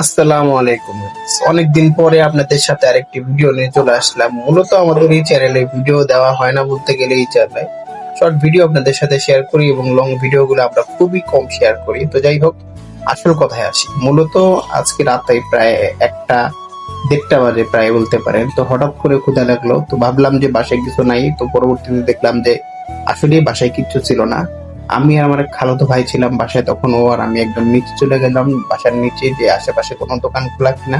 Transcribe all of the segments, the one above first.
আসসালামু আলাইকুম। অনেকদিন পরে আপনাদের সাথে আরেকটি ভিডিও নিয়ে চলে আসলাম। মূলত আমাদের এই চ্যানেলে ভিডিও দেওয়া হয় না বলতে গেলে এই চ্যানেলে শর্ট ভিডিও আপনাদের সাথে শেয়ার করি এবং লং ভিডিও গুলো আমরা খুবই কম শেয়ার করি। তো যাই হোক, আসল কথায় আসি। মূলত আজকে রাতে প্রায় একটা দেড়টা বাজে প্রায় বলতে পারেন। তো হঠাৎ করে ক্ষুধা লাগল। তো ভাবলাম যে বাসায় কিছু নাই। তো পরবর্তীতে দেখলাম যে আসলে বাসায় কিচ্ছু ছিল না। আমি আর আমার খালাতো ভাই ছিলাম বাসায়, তখন ও আর আমি একদম নিচে চলে গেলাম, বাসার নিচে যে আশেপাশে কোনো দোকান খোলা কিনা।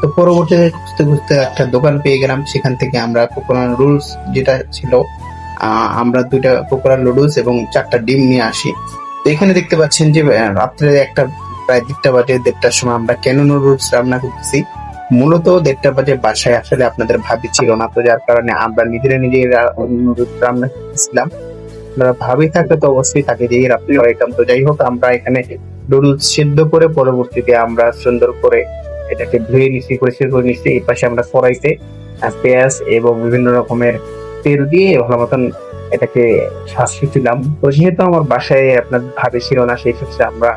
তো পরবর্তীতে খুঁজতে খুঁজতে একটা দোকান পেয়ে গেলাম, সেখান থেকে আমরা কোকোনাট রুলস যেটা ছিল আমরা দুইটা কোকোনাট নুডলস এবং চারটা ডিম নিয়ে আসি। তো এখানে দেখতে পাচ্ছেন যে রাত্রে একটা, প্রায় দেড়টা বাজে, দেড়টার সময় আমরা কেন নুডলস রান্না করতেছি? মূলত দেড়টা বাজে বাসায় আসলে আপনাদের ভাবি ছিল না, তো যার কারণে আমরা নিজেরা নিজেরা নুডলস রান্না করতেছিলাম। আপনারা ভাবি থাকলে তো অবশ্যই তাকে দিয়ে রাত্রি আইটেম তো যাই হোক, আমরা এখানে নুডলস সিদ্ধ করে পরবর্তীতে আমরা সুন্দর করে এটাকে ধুয়ে নিচ্ছি পরিষ্কার করে নিচ্ছি। এই পাশে আমরা কড়াইতে পেঁয়াজ এবং বিভিন্ন রকমের তেল দিয়ে ভালো মতন এটাকে শাসিয়েছিলাম তো যেহেতু আমার বাসায় আপনার ভাবি ছিল না, সেই ক্ষেত্রে আমরা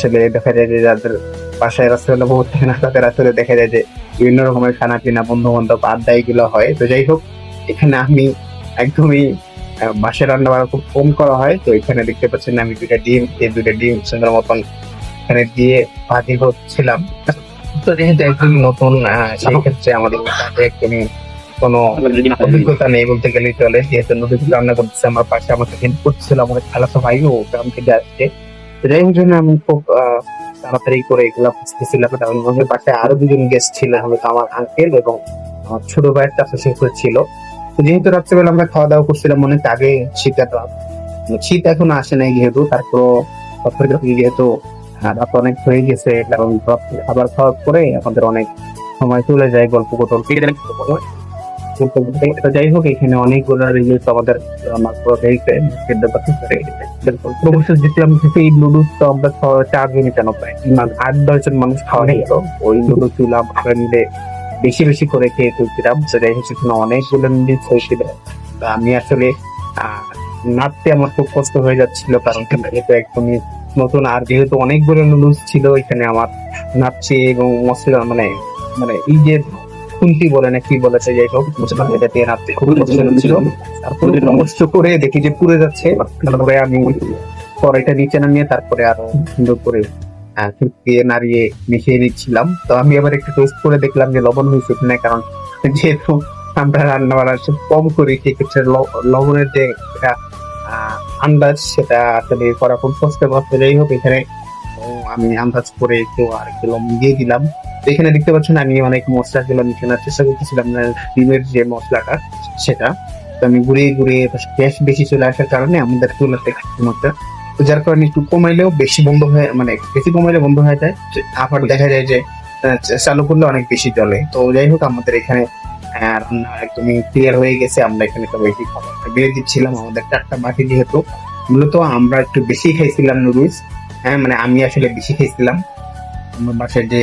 ছেলে দেখা যায় যে যাদের বাসায় রাস্তায় বহুত থাকে না, তাদের আসলে দেখা যায় যে বিভিন্ন রকমের খানা পিনা বন্ধু বান্ধব আড্ডা এগুলো হয়। তো যাই হোক, এখানে আমি একদমই বাসায় রান্না বান্না খুব কম করা হয়। তো এখানে দেখতে পাচ্ছেন আমি দুইটা ডিম, এই দুইটা ডিম সুন্দর মতন এখানে দিয়ে ভাজি হচ্ছিলাম। তো যেহেতু একদমই নতুন সেই ক্ষেত্রে আমাদের কাছে একদমই কোনো অভিজ্ঞতা নেই বলতে গেলে চলে। যেহেতু নদী থেকে রান্না করতেছে, আমার পাশে আমাকে হেল্প করতেছিল আমার খালাতো ভাই ও গ্রাম থেকে আসছে। যাই হোক জন্য আমি খুব তাড়াতাড়ি করে এগুলো বুঝতেছিলাম পাশে আরও দুজন গেস্ট ছিল আমার আঙ্কেল এবং আমার ছোট ভাইয়ের শেখ ছিল। যেহেতু রাত্রেবেলা আমরা খাওয়া দাওয়া করছিলাম অনেক আগে শীতের রাত শীত এখন আসে নাই যেহেতু তারপর যেহেতু রাত অনেক হয়ে গেছে কারণ খাবার খাওয়ার পরে আমাদের অনেক সময় চলে যায় গল্প কতল যাই হোক এখানে অনেকগুলো রিলিজ আমাদের অবশ্যই এই নুডলস তো আমরা চারজনই কেন মানে আট দশ জন মানুষ খাওয়া হয়ে। গেল ওই নুডলসগুলো মিলে বেশি বেশি করে খেয়ে তুলছিলাম হোক, সেখানে অনেকগুলো নুডলস হয়েছিল। আমি আসলে নাড়তে আমার খুব কষ্ট হয়ে যাচ্ছিল, কারণ যেহেতু একদমই নতুন। আর যেহেতু অনেকগুলো নুডলস ছিল, এখানে আমার নাচছে এবং মশলা মানে মানে এই যে খুন্তি বলে না কি বলেছে, যাই হোক এটা দিয়ে নাচতে খুবই কষ্ট ছিল তারপরে কষ্ট করে দেখি যে পুড়ে যাচ্ছে, তারপরে আমি কড়াইটা নিচে নামিয়ে তারপরে আরও সুন্দর করে আহ, নাড়িয়ে মিশিয়ে দিচ্ছিলাম। তো আমি আবার একটু টেস্ট করে দেখলাম যে লবণ হয়েছে কিনা কারণ যেহেতু আমরা রান্না বান্না কম করি সেক্ষেত্রে লবণের যে একটা, আন্দাজ সেটা আসলে করা খুব কষ্ট কষ্ট যাই হোক এখানে আমি আন্দাজ করে একটু আর একটু দিয়ে দিলাম। এখানে দেখতে পাচ্ছেন আমি অনেক মশলা গুলো মিশানোর চেষ্টা করতেছিলাম ডিমের যে মশলাটা সেটা। তো আমি ঘুরিয়ে ঘুরিয়ে গ্যাস বেশি চলে আসার কারণে আমাদের চুলাতে খাচ্ছে যার কারণে একটু কমাইলেও বেশি বন্ধ হয়ে মানে বেশি কমাইলে বন্ধ হয়ে যায়। আবার দেখা যায় যে চালু করলে অনেক বেশি জলে তো যাই হোক আমাদের এখানে রান্না একদমই ক্লিয়ার হয়ে গেছে। আমরা এখানে তো বেশি খাবার বেড়ে দিচ্ছিলাম আমাদের চারটা বাটি যেহেতু। মূলত আমরা একটু বেশি খাইছিলাম নুডলস। হ্যাঁ মানে আমি আসলে বেশি খাইছিলাম। আমার বাসায় যে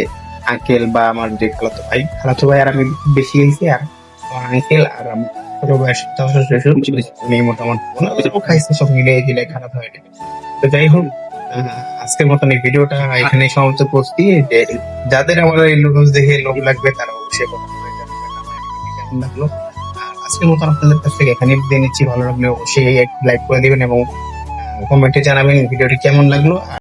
আঙ্কেল বা আমার যে খালাতো ভাই খালাতো ভাই আর আমি বেশি খাইছি আর আমার আঙ্কেল আর আমার ছোট উনি মোটামুটি খাইছে সব মিলে দিলে খারাপ হয়। তো যাই হোক আজকের মতন এই ভিডিওটা এখানে সমাপ্ত করছি। যে যাদের আমার এই নুডলস দেখে লোভ লাগবে, তারা অবশ্যই কমেন্ট করে জানাবেন লাগল। আর আজকের মতন আপনাদের কাছ থেকে এখানে দিয়ে নিচ্ছি। ভালো লাগলে অবশ্যই লাইক করে দিবেন এবং কমেন্টে জানাবেন ভিডিওটি কেমন লাগল।